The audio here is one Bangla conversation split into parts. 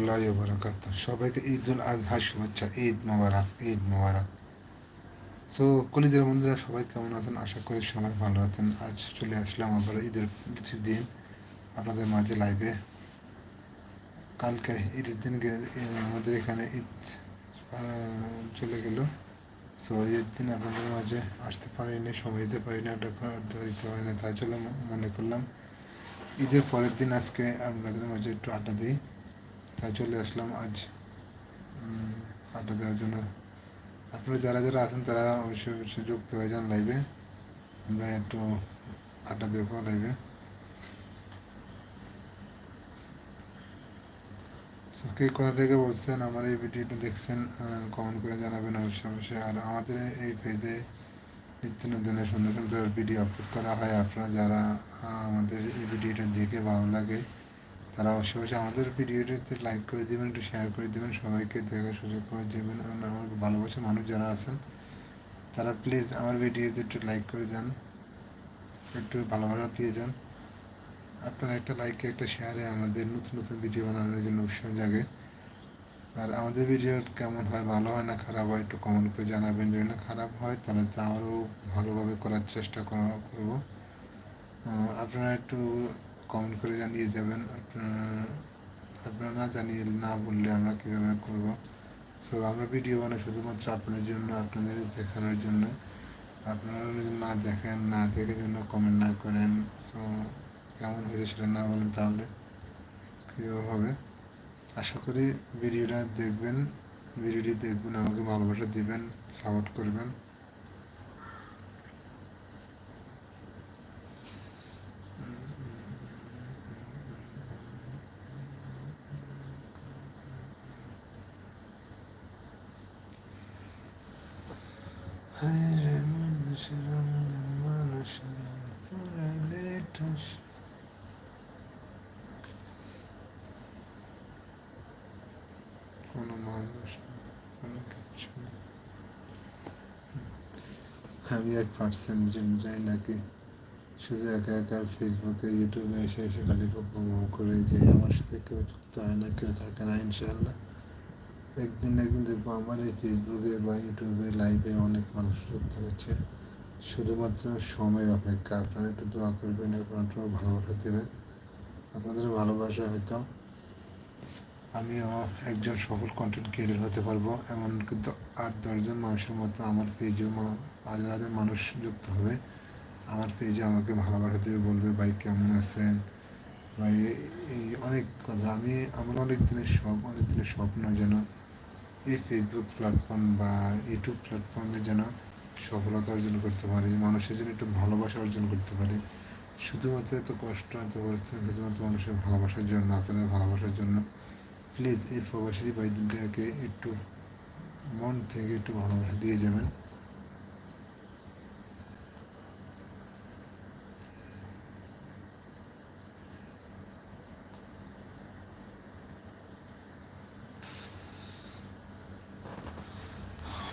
আল্লাহ সবাইকে ঈদ উল আজহার শুভেচ্ছা, ঈদ মোবারক ঈদ মোবারক। সো কলিদের বন্ধুরা, সবাই কেমন আছেন? আশা করি সবাই ভালো আছেন। আজ চলে আসলাম আবার ঈদের কিছু দিন আপনাদের মাঝে লাইভে কালকে ঈদের দিন আমাদের এখানে ঈদ চলে গেল। সো ঈদের দিন আপনাদের মাঝে আসতে পারিনি, সময় দিতে পারিনি একটা দিতে পারিনি, তাই চলে মনে করলাম। ঈদের পরের দিন আজকে আপনাদের মাঝে একটু আড্ডা দিই। তাই চলে আসলাম আজ। আড্ডা দেওয়ার জন্য। আপনারা যারা যারা আছেন তারা অবশ্যই অবশ্যই যুক্ত হয়ে যান লাইভে আমরা একটু আড্ডা দেবো লাইভে কে কোথা থেকে বলছেন আমার এই ভিডিওটা দেখছেন কমেন্ট করে জানাবেন অবশ্যই অবশ্যই। আর আমাদের এই পেজে নিত্য নতুনের সুন্দর সুন্দর ভিডিও আপলোড করা হয়। আপনারা যারা আমাদের এই ভিডিওটা দেখে ভালো লাগে তারা অবশ্যই আমাদের ভিডিওটিতে লাইক করে দেবেন, একটু শেয়ার করে দেবেন, সবাইকে দেখার সুযোগ করে দেবেন। আমার ভালোবাসা মানুষ যারা আছেন, তারা প্লিজ আমার ভিডিওতে একটু লাইক করে দেন। একটু ভালোবাসা দিয়ে যান আপনার একটা লাইকে একটা শেয়ারে আমাদের নতুন নতুন ভিডিও বানানোর জন্য উৎসাহ জাগে। আর আমাদের ভিডিও কেমন হয়, ভালো হয় না খারাপ হয়, একটু কমেন্ট করে জানাবেন। যদি না খারাপ হয়, তাহলে তো আরও ভালোভাবে করার চেষ্টা করা, করব। আপনারা একটু কমেন্ট করে জানিয়ে যাবেন। আপনারা না জানিয়ে না বললে আমরা কীভাবে করব? সো আমরা ভিডিও বানাই শুধুমাত্র আপনাদের জন্য, আপনাদের দেখানোর জন্য। আপনারা যদি না দেখেন, না দেখে জন্য কমেন্ট না করেন সো কেমন হয়েছে সেটা না বলেন তাহলে কীভাবে হবে? আশা করি ভিডিওটা দেখবেন ভিডিওটি দেখবেন, আমাকে ভালোবাসা দিবেন সাপোর্ট করবেন। Hayır manşeram manşeram Parayla taş কোনো মানুষ কোনো কিচ্ছু আমি এক পার্সেন্ট যাই নাকি শুধু একা একা ফেসবুকে ইউটিউবে এসে এসে খালি প্রোগ্রাম করে যে আমার সাথে কেউ যুক্ত হয় না কেউ থাকে না ইনশাল্লাহ একদিন একদিন দেখব আমার এই ফেসবুকে বা ইউটিউবে লাইভে অনেক মানুষ যুক্ত হচ্ছে শুধুমাত্র সময় অপেক্ষা। আপনারা একটু দোয়া করবেন একটু ভালোবাসা দেবেন। আপনাদের ভালোবাসা হয়তো আমিও একজন সফল কন্টেন্ট ক্রিয়েটার হতে পারব। এমন কিন্তু আট দশজন মানুষের মতো আমার পেজেও হাজার হাজার মানুষ যুক্ত হবে। আমার পেজে আমাকে ভালোবাসা দেবে বলবে, ভাই, কেমন আছেন? ভাই, এই অনেক কথা। আমি, আমার অনেক দিনের শখ, অনেক দিনের স্বপ্ন যেন এই ফেসবুক প্ল্যাটফর্ম বা ইউটিউব প্ল্যাটফর্মে যেন সফলতা অর্জন করতে পারি, মানুষের জন্য একটু ভালোবাসা অর্জন করতে পারি। শুধুমাত্র এত কষ্ট, এত পরিস্থিতি শুধুমাত্র মানুষের ভালোবাসার জন্য, আপনাদের ভালোবাসার জন্য। প্লিজ এই প্রবাসী ভাইদেরকে একটু মন থেকে একটু ভালোবাসা দিয়ে যাবেন।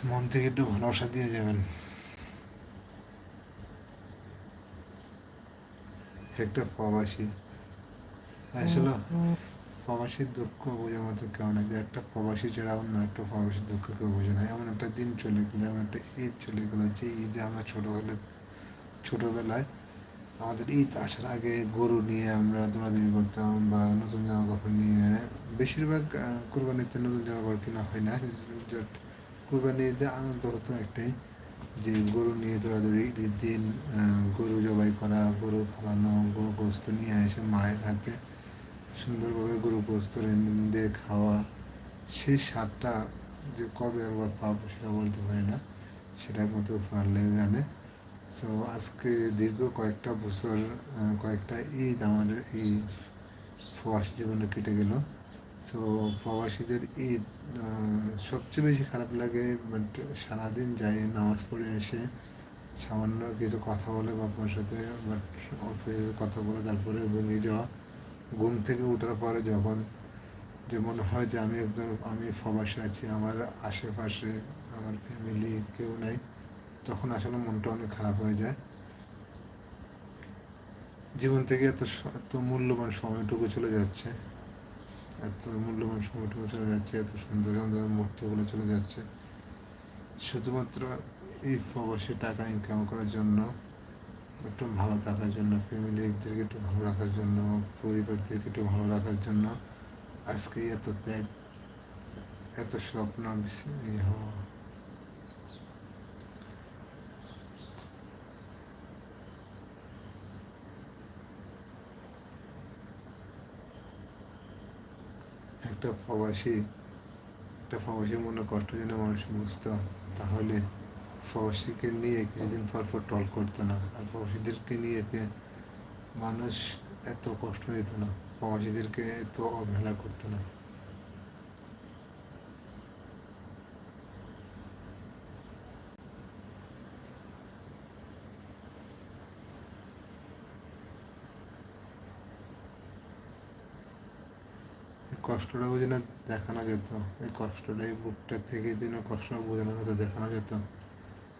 মন থেকে একটু ভালোবাসা দিয়ে যাবেন। একটা প্রবাসী। আসলে প্রবাসীর দুঃখ বোঝার মতো কেউ না যে একটা প্রবাসী ছাড়া অন্য একটা প্রবাসীর দুঃখ কেউ বোঝে না। এমন একটা দিন চলে গেলো, এমন একটা ঈদ চলে গেলো, যে ঈদে আমরা ছোটো হলে ছোটোবেলায় আমাদের ঈদ আসার আগে গরু নিয়ে আমরা দৌড়াদৌড়ি করতাম বা নতুন জামা কাপড় নিয়ে। বেশিরভাগ কোরবানিতে নতুন জামা কাপড় কেনা হয় না কোরবানি ঈদে আনন্দ হতো একটাই, যে গরু নিয়ে দৌড়াদৌড়ি, ঈদের দিন গরু জবাই করা, গরু ফালানো গরু গোস্ত নিয়ে এসে মায়ের হাতে, সুন্দরভাবে গরু গোস্ত দিয়ে খাওয়া। সেই স্বাদটা যে কবে একবার পাবো সেটা বলতে পারি না, সেটা মতো পারলে জানে। সো আজকে দীর্ঘ কয়েকটা বছর কয়েকটা ঈদ আমার এই প্রবাস জীবনে কেটে গেল। সো প্রবাসীদের ঈদ সবচেয়ে বেশি খারাপ লাগে বাট সারাদিন যাই, নামাজ পড়ে এসে সামান্য কিছু কথা বলে বাবার সাথে, বাট অল্প কিছু কথা বলে তারপরে ঘুমিয়ে যাওয়া। ঘুম থেকে ওঠার পরে যখন যে মনে হয় যে আমি একদম, আমি প্রবাসে আছি, আমার আশেপাশে, আমার ফ্যামিলি কেউ নাই, তখন আসলে মনটা অনেক খারাপ হয়ে যায়। জীবন থেকে এত এত মূল্যবান সময়টুকু চলে যাচ্ছে। এত মূল্যবান সময়টুকু চলে যাচ্ছে, এত সুন্দর সুন্দর মুহূর্তগুলো চলে যাচ্ছে। শুধুমাত্র এই প্রবাসে টাকা ইনকাম করার জন্য, একটু ভালো থাকার জন্য ফ্যামিলিদেরকে একটু ভালো রাখার জন্য পরিবারদেরকে একটু ভালো রাখার জন্য, আজকে এত ত্যাগ, এত স্বপ্ন হওয়া একটা প্রবাসী একটা প্রবাসী মনে কষ্ট যেন মানুষ বুঝতো, তাহলে প্রবাসীকে নিয়ে কিছুদিন পর পর টল করতো না। আর প্রবাসীদেরকে নিয়ে মানুষ এত কষ্ট দিত না প্রবাসীদেরকে এত অবহেলা করতো না। কষ্টটা বুঝে না দেখানো যেত, এই কষ্টটা, এই বুকটা থেকে যেন কষ্ট বোঝানো যেত দেখানো যেত।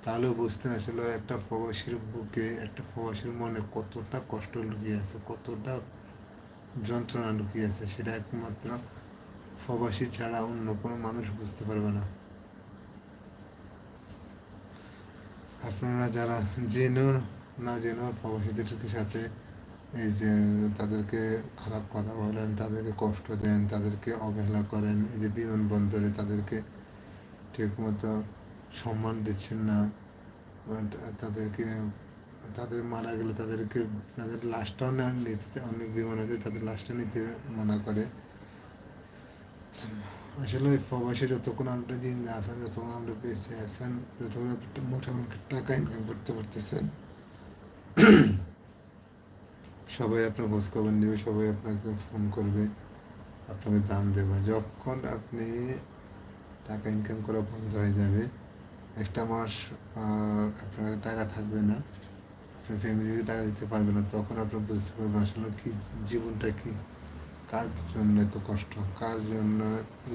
তাহলেও বুঝতেন আসলে একটা প্রবাসীর বুকে, একটা প্রবাসীর মনে কতটা কষ্ট লুকিয়ে আছে, কতটা যন্ত্রণা লুকিয়ে আছে, সেটা একমাত্র প্রবাসী ছাড়া অন্য কোনো মানুষ বুঝতে পারবে না। আপনারা যারা জেনেও না জেনেও প্রবাসীদের সাথে এই যে তাদেরকে খারাপ কথা বলেন, তাদেরকে কষ্ট দেন, তাদেরকে অবহেলা করেন, এই যে বিমানবন্দরে তাদেরকে ঠিকমতো সম্মান দিচ্ছেন না তাদেরকে, তাদের মারা গেলে তাদেরকে, তাদের লাশটাও না নিতে অনেক বিমান আছে তাদের লাশটা নিতে মানা করে। আসলে ওই প্রবাসে যতক্ষণ আমরা দিন আসেন যতক্ষণ আমরা বেঁচে আসেন যতক্ষণ মোটামুটি টাকা ইনকাম করতে পারতেছেন সবাই আপনার খোঁজখবর নেবে, সবাই আপনাকে ফোন করবে, আপনাকে দাম দেবে। যখন আপনি টাকা ইনকাম করা বন্ধ হয়ে যাবে, একটা মাস আপনার টাকা থাকবে না, আপনার ফ্যামিলিকে টাকা দিতে পারবে না, তখন আপনার বুঝতে পারবেন আসলে কি জীবনটা কি, কার জন্য এত কষ্ট, কার জন্য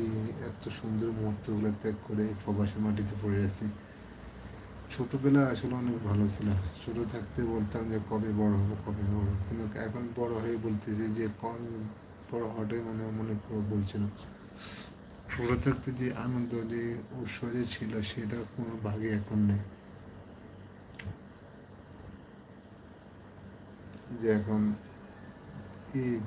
এই এত সুন্দর মুহূর্তগুলো ত্যাগ করে এই প্রবাসী মাটিতে পড়ে আছি। ছোটোবেলা আসলে অনেক ভালো ছিল। ছোটো থাকতে বলতাম যে, কবে বড় হব, কবে বড় কিন্তু এখন বড় হয়ে বলতেছি যে বড় হওয়াটাই মনে মনে বলছিল ছোটো থাকতে যে আনন্দ, যে উৎস যে ছিল, সেটার কোনো ভাগে এখন নেই। যে এখন ঈদ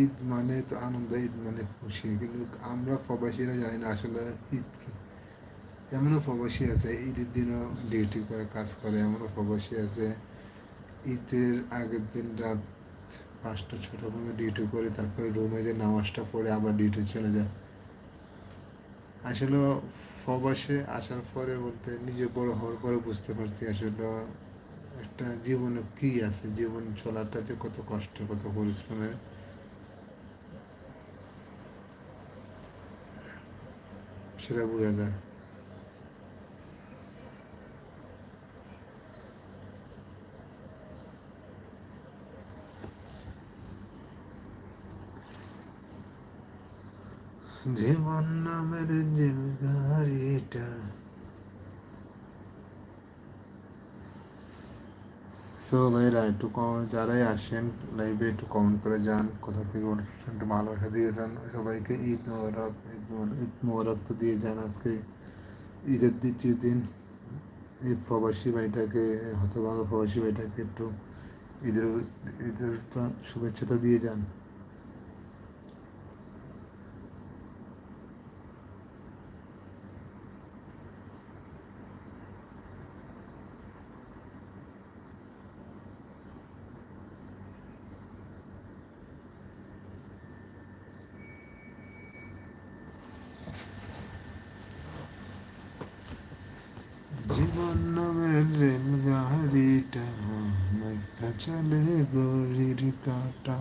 ঈদ মানে তো আনন্দ, ঈদ মানে খুশি। কিন্তু আমরা প্রবাসীরা জানি না আসলে ঈদ কি। এমনও প্রবাসী আছে, ঈদের দিনও ডিউটি করে, কাজ করে, এমনও প্রবাসী আছে। ঈদের আগের দিন রাত পাঁচটা, ছটা পর্যন্ত ডিউটি করে, তারপরে রুমে যে নামাজটা পড়ে আবার ডিউটি চলে যায়। আসলে প্রবাসে আসার পরে বলতে নিজে বড় হওয়ার পরে বুঝতে পারছি আসলে একটা জীবনে কি আছে, জীবন চলাটা যে কত কষ্ট, কত পরিশ্রমের। সেটা বোঝা যায়। জীবন নামের যে গাড়িটা। সো ভাইরা, একটু যারাই আসেন লাইভে একটু কমেন্ট করে যান, কোথা থেকে একটু ভালোবাসা যান, সবাইকে ঈদ মোবারক, ঈদ ঈদ মোবারক তো দিয়ে যান আজকে। ঈদের দ্বিতীয় দিন, এই প্রবাসী ভাইটাকে, হতভাগা প্রবাসী ভাইটাকে একটু ঈদের ঈদের শুভেচ্ছা তো দিয়ে যান। জীবন রেলগাড়িটা রেলগাড়িটা চলে গরির কাটা।